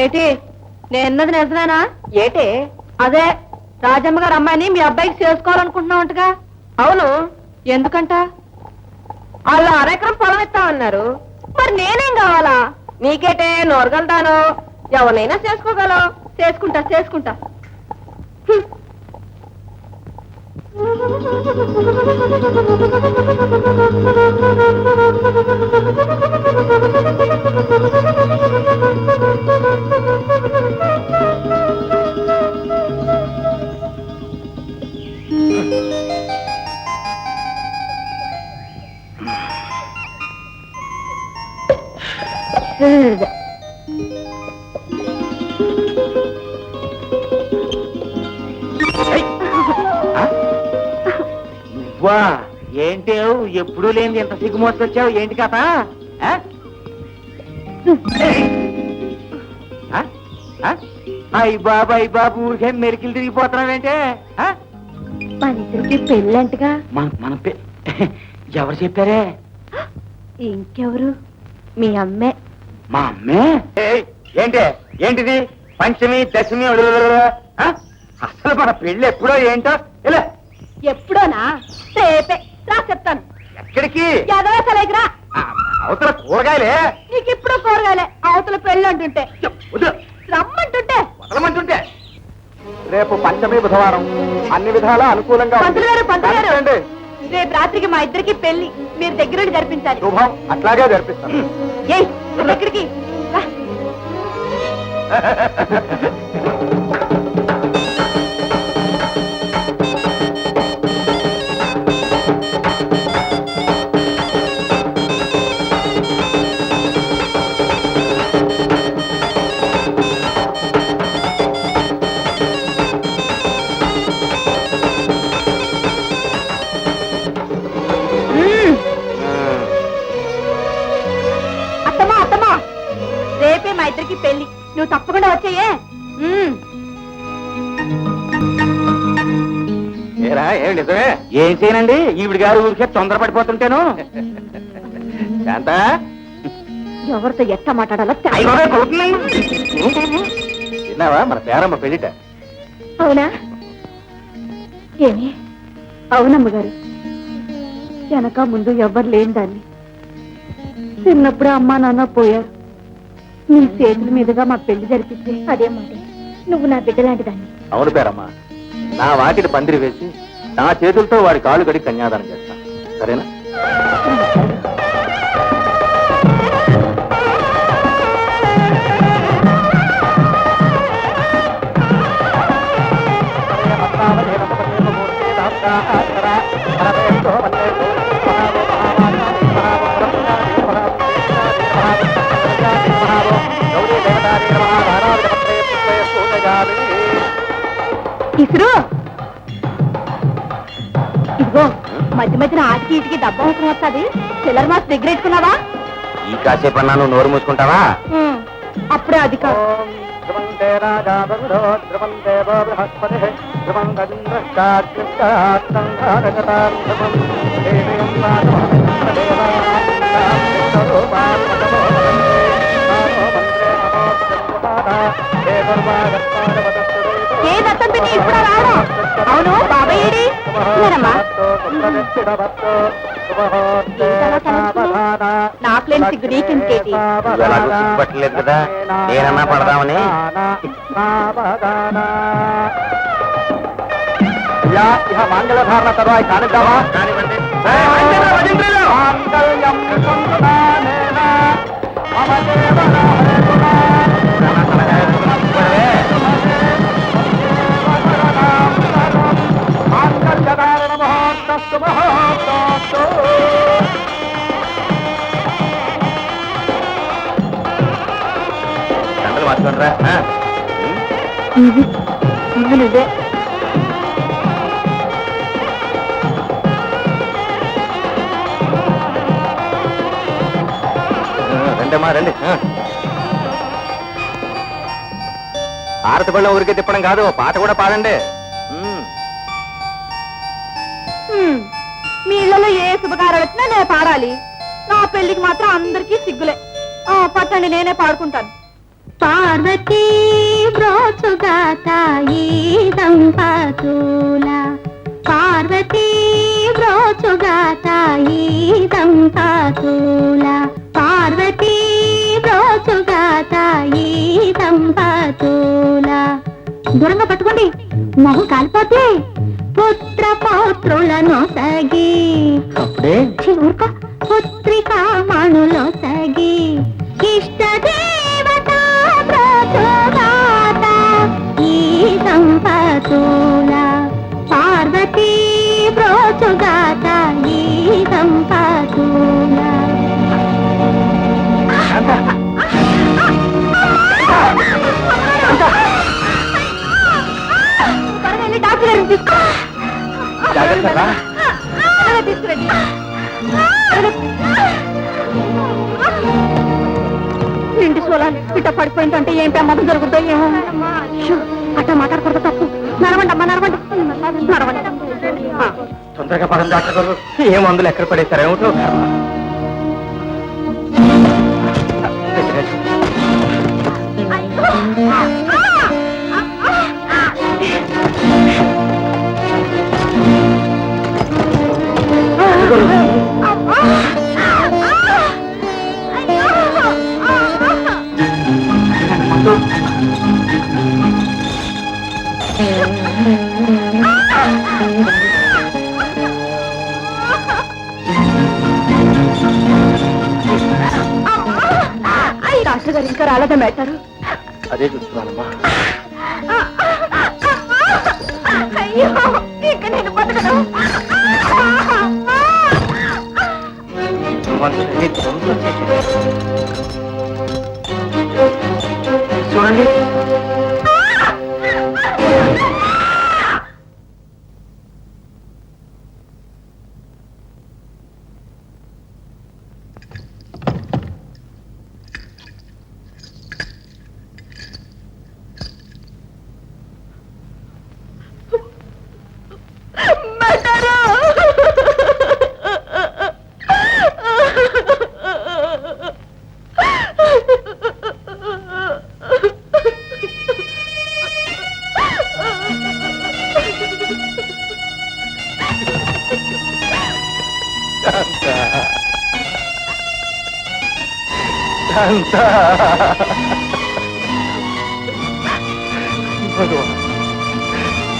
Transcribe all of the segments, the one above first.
ఏటి? నేన్నది నిజమేనా ఏటి? అదే రాజమ్మ గారు అమ్మాయిని మీ అబ్బాయికి చేసుకోవాలనుకుంటున్నావుంటగా. అవును. ఎందుకంట? వాళ్ళు అరెకరం పొలం ఇస్తామన్నారు. మరి నేనేం కావాలా? నీకేటే నోరగలుతాను ఎవరినైనా చేసుకోగలవు. చేసుకుంటా చేసుకుంటా. హ్మ్. వా ఏంటి ఎప్పుడూ లేని ఎంత సిగ్గు మోసుకొచ్చావు ఏంటి కథ ఆ? ఆ? ఆ? అయ్ బాబు అయ్ బాబు ఊరికే మెరికిలు తిరిగిపోతున్నావేంటే ఆ? మన ఇద్దరికి పెళ్ళంటగా మన మన ఎవరు చెప్పారే ఇంకెవరు మీ అమ్మే మా అమ్మే? ఏంటి? ఏంటిది? పంచమి దశమి? అసలు మన పెళ్ళి ఎప్పుడో ఏంటో? ఇలా. ఎప్పుడోనా? రేపే. రా చెప్తాను. ఎక్కడికి? ఎదవ సలేకరా. ఆ, అవతల కూరగాయలే. నీకు ఇప్పుడు కూరగాయలే. అవతల పెళ్ళి అంటుంటే. రమ్మంటుంటే. వదలమంటుంటే. రేపు పంచమి బుధవారం. అన్ని విధాలా అనుకూలంగా. పంతులు గారు పంతులు గారు. రేపు రాత్రికి మా ఇద్దరికి పెళ్ళి మీరు దగ్గరుండి జరిపించాలి. శుభం. అట్లాగే జరిపిస్తాను. నువ్వు ఎక్కడికి? ఏరా ఏం నిజమే? ఏం చేయనండి ఈవిడ గారు ఊరికే తొందరపడిపోతుంటేను. శాంత? ఎవరితో ఎట్ట మాట్లాడాలో తెలీదు. అయ్య బాబోయ్, కొడుతున్నాను. విన్నావా మన పేరమ్మ పెళ్ళిట. అవునా? ఏమి? అవునమ్మ గారు వెనక ముందు ఎవ్వరు లేని దాన్ని. చిన్నప్పుడు అమ్మా నాన్న పోయారు. నీ చేతుల మీదుగా మా పెళ్ళి జరిపిస్తే అదే మాట. నువ్వు నా బిడ్డ లాంటి దాన్ని అవును పేరమ్మ. నా వాకిటి పందిరి వేసి నా చేతులతో వాడి కాళ్ళు కడిగి కన్యాదానం చేస్తాను సరేనా? మధ్యన ఆటికి ఇటుకి డబ్బు అవసరం వస్తుంది? చిల్లర మాస్ దగ్గర ఎట్టుకున్నావా ఈ కాసేపు అన్నా నువ్వు నోరు మూసుకుంటావా? అప్పుడే అది కాదు. ఏ దత్తం పిన్ని ఇప్పుడు రావడం? అవును బాబాయ్ ఏడి? నాకు సిగ్గు నీకెందుకేటి సిగ్గుపట్టలేదు కదా? నేనన్నా పడదామని? ఇహ మంగళధారణ తర్వాత కానిద్దామా కానివ్వండి. మాంగళ్యం దండలు? ఉం? నువ్వే రండమ్మా రండి. ఆరతి పళ్ళ ఊరికే తిప్పడం కాదు పాట కూడా పాడండి ఏ నేను పాడాలి. నా పెళ్ళికి మాత్రం అందరికీ సిగ్గులే. పట్టండి నేనే పాడుకుంటాను. పార్వతీ బ్రోచుగా తాయి దంపతుల. పార్వతీ బ్రోచుగా దంపతుల. పార్వతీ బ్రోచుగా దంపతుల. దూరంగా పట్టుకోండి. మొహం కాలిపోతే పుత్ర పౌత్రులను సగి అప్పుడే. పుత్రికా మణులో పడిపోయిందంటే ఏం ప్రమాదం జరుగుతుందో ఏమో? షూ, అట్ట మాట్లాడకూడదు తప్పు. నడవండి అమ్మా నడవండి. నడవండి. తొందరగా పదం డాక్టర్ గారు. ఏ మందులు ఎక్కడ పడేశారు? ఏమిటో మందు అయ్యో ఇక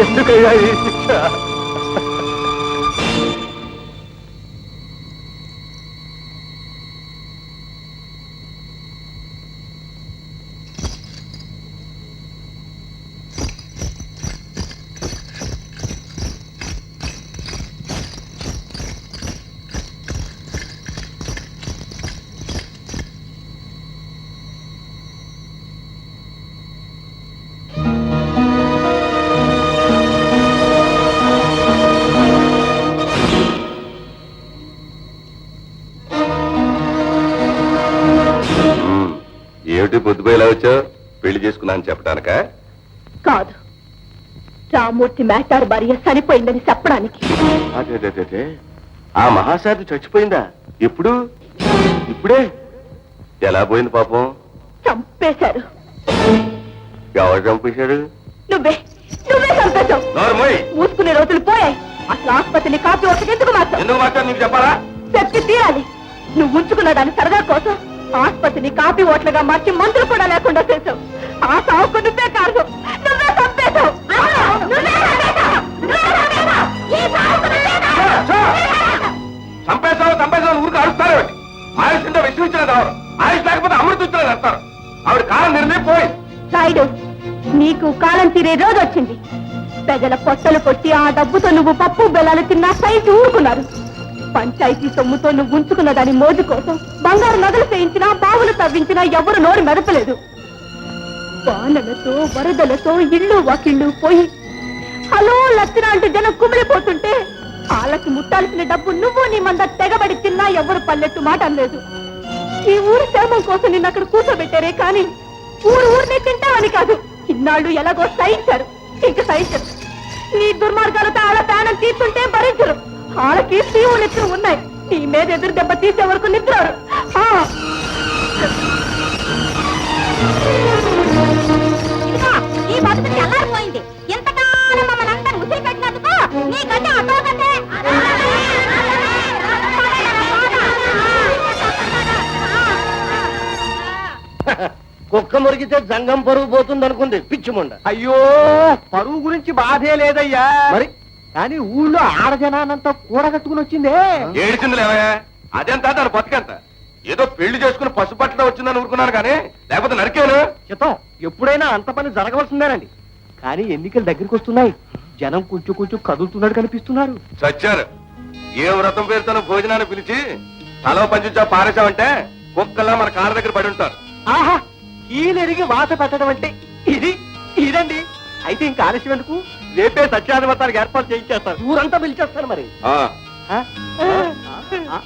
ఎందుకయ్యా ఈ శిక్ష? చేసుకున్నాను చెప్పడానిక? కాదు. రామూర్తి మేటారు భార్య చనిపోయిందని చెప్పడానికి. అదే ఆ మహాసాధి చచ్చిపోయిందా? ఎప్పుడు? ఇప్పుడే? ఎలా పోయింది పాపం? చంపేశారు. ఎవరు చంపేశాడు నువ్వే. నువ్వే చంపేశావు. మూసుకునే రోజులు పోయాయి. అసలు ఆసుపత్రిని కాపీ ఒకటి ఎందుకు నీకు చెప్పాలా? చెప్పి తీరాలి. నువ్వు ఉంచుకున్న దాని సరదా కోసం ఆసుపత్రిని కాపీ ఓట్లుగా మార్చి మందులు కూడా లేకుండా చేసావు ఆ సావుకు నువ్వే కారణం. నువ్వే చంపేశావు. చంపేశావు! చంపేశావు! ఊరికి అరుస్తారు ఆయుష్ ఉంటే విషయం ఆయుష్ లేకపోతే అమృతం ఆవిడ కాలం నిర్ణయం పోయింది రాయుడు నీకు కాలం తీరే రోజు వచ్చింది. ప్రజల పొట్టలు కొట్టి ఆ డబ్బుతో నువ్వు పప్పు బెల్లాలు తిన్నా సైజు ఊరుకున్నారు. పంచాయతీ సొమ్ముతో నువ్వు ఉంచుకున్న దాని మోజు కోసం బంగారు నగలు చేయించినా బావులు తవ్వించినా ఎవరు నోరు మెదపలేదు. వానలతో వరదలతో ఇళ్ళు వాకిళ్ళు పోయి హలో లక్షణ అంటూ జనం కుమిలిపోతుంటే వాళ్ళకి ముట్టాల్సిన డబ్బు నువ్వు నీ మంద తెగబడి తిన్నా ఎవరు పల్లెట్టు మాట అనలేదు. ఈ ఊరి క్షేమం కోసం నిన్న అక్కడ కూర్చోబెట్టారే కానీ ఊరు ఊరిని తింటామని కాదు. ఇన్నాళ్ళు ఎలాగో సహించారు. ఇంకా సహించరు. నీ దుర్మార్గాలతో అలా ప్రాణం తీస్తుంటే భరించరు. వాళ్ళకి తీవు నిద్ర ఉన్నాయి. నీ మీద ఎదురు దెబ్బ తీసే వరకు నిద్రారు. కుక్క మురిగితే జంగం పరుగు పోతుంది అనుకుంది పిచ్చిమండ అయ్యో పరువు గురించి బాధే లేదయ్యా. మరి? కానీ ఊళ్ళో ఆడజనానంతా కూడగట్టుకుని వచ్చిందే. ఏడిచింది లేవయ్యా అదెంత దాని బతికెంత. ఏదో పెళ్ళి చేసుకుని పసుపట్ల వచ్చిందని ఊరుకున్నాను కానీ లేకపోతే నరికేను? చిత్తం ఎప్పుడైనా అంత పని జరగవలసిందేనండి. కానీ ఎన్నికలు దగ్గరికి వస్తున్నాయి. జనం కొంచెం కొంచెం కదులుతున్నాడు కనిపిస్తున్నారు. చచ్చారు ఏ వ్రతం పేరుతో భోజనాన్ని పిలిచి తలో పంచుచా పారేశావంటే కుక్కల్లా మన కాళ్ళ దగ్గర పడి ఉంటారు. ఆహా కీలెరిగి వాత పెట్టడం అంటే ఇది ఇదండి. అయితే ఇంకా ఆలస్యం ఎందుకు రేపే సత్యాధిపతానికి ఏర్పాటు చేయించేస్తారు ఊరంతా పిలిచేస్తారు మరి ఆ ఆ? ఆ? ఆ?